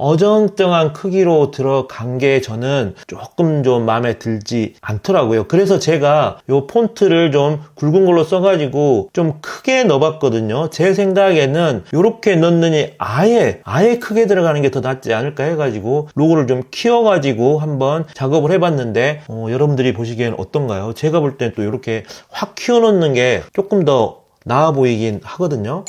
어정쩡한 크기로 들어간 게 저는 조금 좀 마음에 들지 않더라고요. 그래서 제가 요 폰트를 좀 굵은 걸로 써가지고 좀 크게 넣어봤거든요. 제 생각에는 이렇게 넣느니 아예 아예 크게 들어가는 게 더 낫지 않을까 해가지고 로고를 좀 키워가지고 한번 작업을 해봤는데 어, 여러분들이 보시기엔 어떤가요? 제가 볼 땐 또 이렇게 확 키워놓는 게 조금 더 나아 보이긴 하거든요.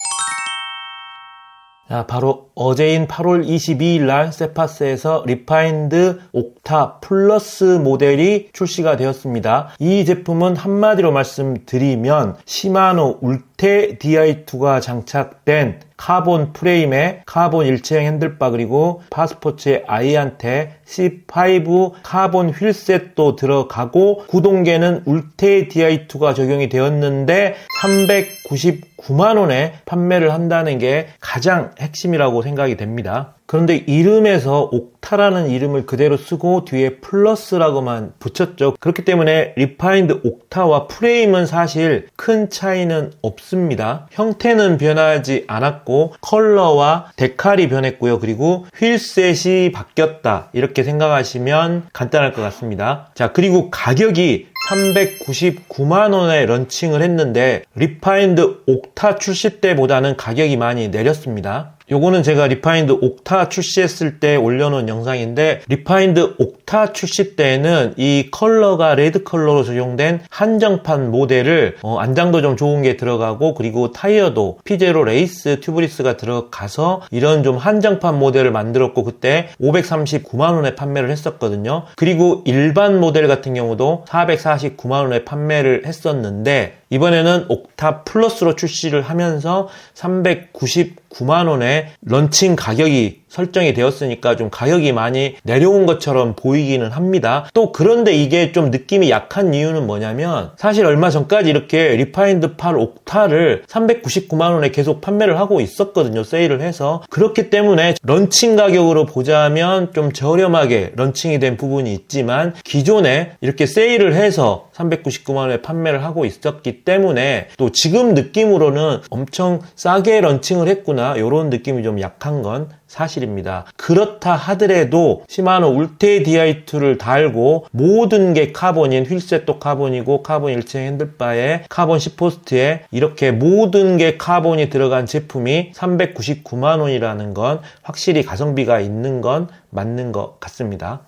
자, 바로 어제인 8월 22일 날 세파스에서 리파인드 옥타 플러스 모델이 출시가 되었습니다. 이 제품은 한마디로 말씀드리면 시마노 울테 DI2가 장착된 카본 프레임에 카본 일체형 핸들바 그리고 파스포츠의 아이한테 C5 카본 휠셋도 들어가고 구동계는 울테 DI2가 적용이 되었는데 399 만 원에 판매를 한다는 게 가장 핵심이라고 생각이 됩니다. 그런데 이름에서 옥타라는 이름을 그대로 쓰고 뒤에 플러스라고만 붙였죠. 그렇기 때문에 리파인드 옥타와 프레임은 사실 큰 차이는 없습니다. 형태는 변하지 않았고 컬러와 데칼이 변했고요. 그리고 휠셋이 바뀌었다. 이렇게 생각하시면 간단할 것 같습니다. 자, 그리고 가격이 399만원에 런칭을 했는데 리파인드 옥타 출시 때보다는 가격이 많이 내렸습니다. 요거는 제가 리파인드 옥타 출시했을 때 올려놓은 영상인데 리파인드 옥타 출시 때는 이 컬러가 레드 컬러로 적용된 한정판 모델을 어, 안장도 좀 좋은 게 들어가고 그리고 타이어도 피제로 레이스 튜브리스가 들어가서 이런 좀 한정판 모델을 만들었고 그때 539만원에 판매를 했었거든요. 그리고 일반 모델 같은 경우도 449만원에 판매를 했었는데 이번에는 옥타 플러스로 출시를 하면서 399만원에 런칭 가격이 설정이 되었으니까 좀 가격이 많이 내려온 것처럼 보이기는 합니다. 또 그런데 이게 좀 느낌이 약한 이유는 뭐냐면 사실 얼마 전까지 이렇게 리파인드 8 옥타를 399만원에 계속 판매를 하고 있었거든요. 세일을 해서. 그렇기 때문에 런칭 가격으로 보자면 좀 저렴하게 런칭이 된 부분이 있지만 기존에 이렇게 세일을 해서 399만원에 판매를 하고 있었기 때문에 또 지금 느낌으로는 엄청 싸게 런칭을 했구나 이런 느낌이 좀 약한 건 사실입니다. 그렇다 하더라도 시마노 울테 DI2를 달고 모든 게 카본인 휠셋도 카본이고 카본 일체 핸들바에 카본 10포스트에 이렇게 모든 게 카본이 들어간 제품이 399만 원이라는 건 확실히 가성비가 있는 건 맞는 것 같습니다.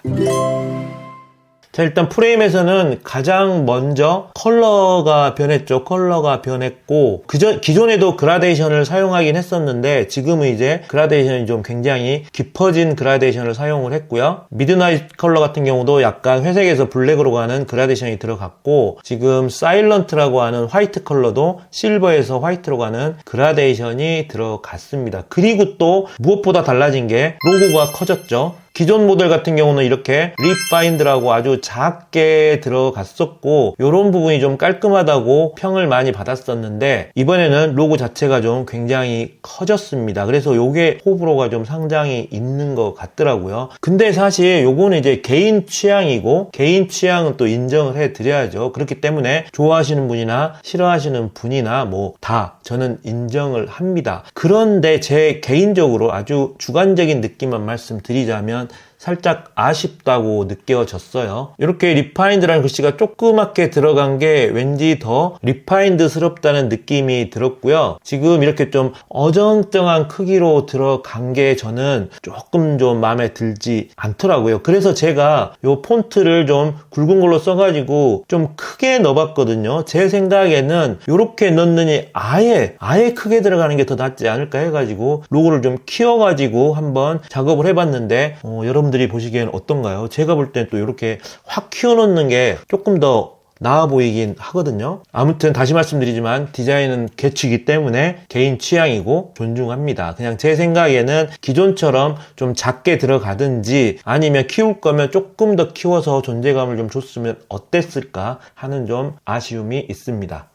자, 일단 프레임에서는 가장 먼저 컬러가 변했죠. 컬러가 변했고, 그전, 기존에도 그라데이션을 사용하긴 했었는데, 지금은 이제 그라데이션이 좀 굉장히 깊어진 그라데이션을 사용을 했고요. 미드나잇 컬러 같은 경우도 약간 회색에서 블랙으로 가는 그라데이션이 들어갔고, 지금 사일런트라고 하는 화이트 컬러도 실버에서 화이트로 가는 그라데이션이 들어갔습니다. 그리고 또 무엇보다 달라진 게 로고가 커졌죠. 기존 모델 같은 경우는 이렇게 리파인드라고 아주 작게 들어갔었고 이런 부분이 좀 깔끔하다고 평을 많이 받았었는데 이번에는 로고 자체가 좀 굉장히 커졌습니다. 그래서 이게 호불호가 좀 상당히 있는 것 같더라고요. 근데 사실 요거는 이제 개인 취향이고 개인 취향은 또 인정을 해 드려야죠. 그렇기 때문에 좋아하시는 분이나 싫어하시는 분이나 뭐 다 저는 인정을 합니다. 그런데 제 개인적으로 아주 주관적인 느낌만 말씀드리자면 around 살짝 아쉽다고 느껴졌어요. 이렇게 리파인드라는 글씨가 조그맣게 들어간 게 왠지 더 리파인드스럽다는 느낌이 들었고요. 지금 이렇게 좀 어정쩡한 크기로 들어간 게 저는 조금 좀 마음에 들지 않더라고요. 그래서 제가 이 폰트를 좀 굵은 걸로 써가지고 좀 크게 넣어봤거든요. 제 생각에는 이렇게 넣느니 아예 아예 크게 들어가는 게 더 낫지 않을까 해가지고 로고를 좀 키워가지고 한번 작업을 해봤는데 어, 여러분 들이 보시기엔 어떤가요? 제가 볼 땐 또 이렇게 확 키워놓는 게 조금 더 나아 보이긴 하거든요. 아무튼 다시 말씀드리지만 디자인은 개취기 때문에 개인 취향이고 존중합니다. 그냥 제 생각에는 기존처럼 좀 작게 들어가든지 아니면 키울 거면 조금 더 키워서 존재감을 좀 줬으면 어땠을까 하는 좀 아쉬움이 있습니다.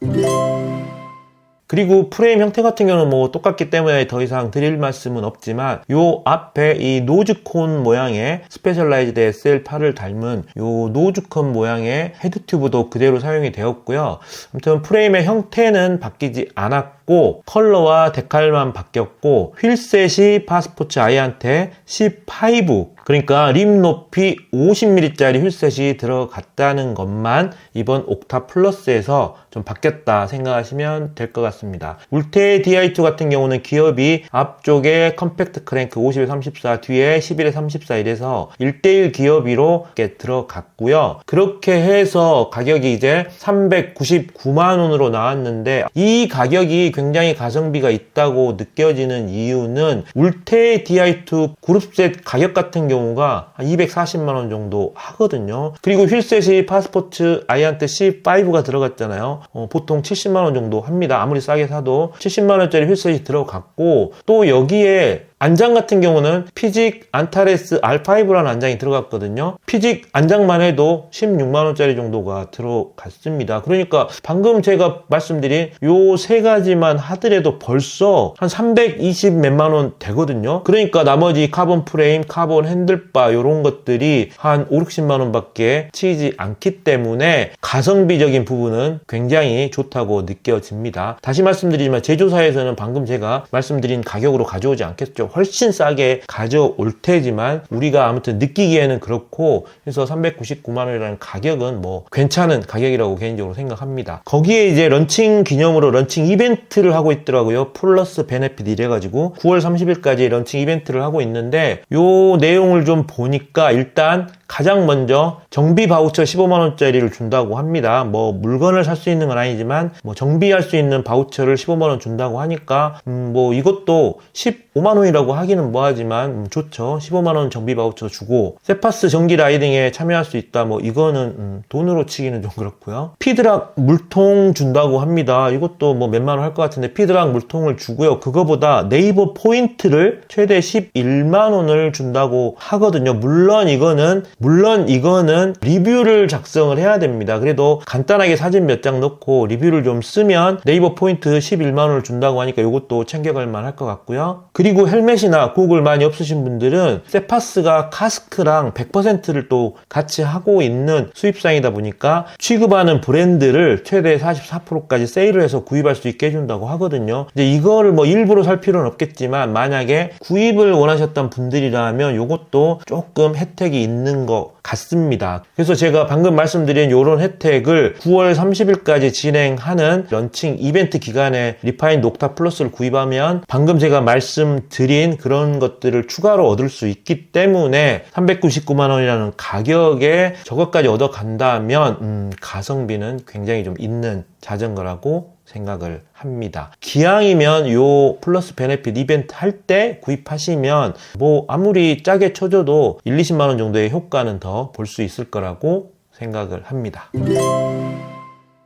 그리고 프레임 형태 같은 경우는 뭐 똑같기 때문에 더 이상 드릴 말씀은 없지만 요 앞에 이 노즈콘 모양의 스페셜라이즈드 SL8을 닮은 요 노즈콘 모양의 헤드 튜브도 그대로 사용이 되었고요. 아무튼 프레임의 형태는 바뀌지 않았고 컬러와 데칼만 바뀌었고 휠셋이 파스포츠 아이한테 C5 그러니까 림 높이 50mm짜리 휠셋이 들어갔다는 것만 이번 옥타 플러스에서 좀 바뀌었다 생각하시면 될 것 같습니다. 울테 DI2 같은 경우는 기업이 앞쪽에 컴팩트 크랭크 50에 34 뒤에 11에 34 이래서 1대1 기업이로 이렇게 들어갔고요. 그렇게 해서 가격이 이제 399만 원으로 나왔는데 이 가격이 굉장히 가성비가 있다고 느껴지는 이유는 울테 DI2 그룹셋 가격 같은 경우 가 한 240만 원 정도 하거든요. 그리고 휠셋이 파스포츠 아이한테 C5가 들어갔잖아요. 어, 보통 70만 원 정도 합니다. 아무리 싸게 사도 70만 원짜리 휠셋이 들어갔고 또 여기에 안장 같은 경우는 피직 안타레스 R5라는 안장이 들어갔거든요. 피직 안장만 해도 16만원짜리 정도가 들어갔습니다. 그러니까 방금 제가 말씀드린 요 세 가지만 하더라도 벌써 한 320 몇만원 되거든요. 그러니까 나머지 카본 프레임, 카본 핸들바 요런 것들이 한 5, 60만원 밖에 치이지 않기 때문에 가성비적인 부분은 굉장히 좋다고 느껴집니다. 다시 말씀드리지만 제조사에서는 방금 제가 말씀드린 가격으로 가져오지 않겠죠. 훨씬 싸게 가져올 테지만 우리가 아무튼 느끼기에는 그렇고 그래서 399만 원이라는 가격은 뭐 괜찮은 가격이라고 개인적으로 생각합니다. 거기에 이제 런칭 기념으로 런칭 이벤트를 하고 있더라고요. 플러스 베네핏 이래가지고 9월 30일까지 런칭 이벤트를 하고 있는데 요 내용을 좀 보니까 일단 가장 먼저 정비 바우처 15만 원짜리를 준다고 합니다. 뭐 물건을 살 수 있는 건 아니지만 뭐 정비할 수 있는 바우처를 15만 원 준다고 하니까 음, 뭐 이것도 15만 원이라고 하기는 뭐하지만 음, 좋죠. 15만 원 정비 바우처 주고 세파스 전기 라이딩에 참여할 수 있다. 뭐 이거는 음, 돈으로 치기는 좀 그렇고요. 피드락 물통 준다고 합니다. 이것도 뭐 몇만 원 할 것 같은데 피드락 물통을 주고요. 그거보다 네이버 포인트를 최대 11만 원을 준다고 하거든요. 물론 이거는 물론 이거는 리뷰를 작성을 해야 됩니다. 그래도 간단하게 사진 몇 장 넣고 리뷰를 좀 쓰면 네이버 포인트 11만원을 준다고 하니까 이것도 챙겨갈 만할 것 같고요. 그리고 헬멧이나 고글 많이 없으신 분들은 세파스가 카스크랑 100%를 또 같이 하고 있는 수입상이다 보니까 취급하는 브랜드를 최대 44%까지 세일을 해서 구입할 수 있게 해준다고 하거든요. 이제 이거를 뭐 일부러 살 필요는 없겠지만 만약에 구입을 원하셨던 분들이라면 이것도 조금 혜택이 있는 것 같습니다. 그래서 제가 방금 말씀드린 이런 혜택을 9월 30일까지 진행하는 런칭 이벤트 기간에 리파인 녹타 플러스를 구입하면 방금 제가 말씀드린 그런 것들을 추가로 얻을 수 있기 때문에 399만 원이라는 가격에 저것까지 얻어 간다면 음, 가성비는 굉장히 좀 있는 자전거라고 생각을 합니다. 기왕이면 요 플러스 베네핏 이벤트 할 때 구입하시면 뭐 아무리 짜게 쳐줘도 1, 20만 원 정도의 효과는 더 볼 수 있을 거라고 생각을 합니다.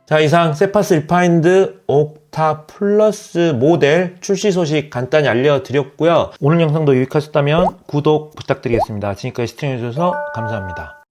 자, 이상 세파스 리파인드 옥타 플러스 모델 출시 소식 간단히 알려드렸고요. 오늘 영상도 유익하셨다면 구독 부탁드리겠습니다. 지금까지 시청해주셔서 감사합니다.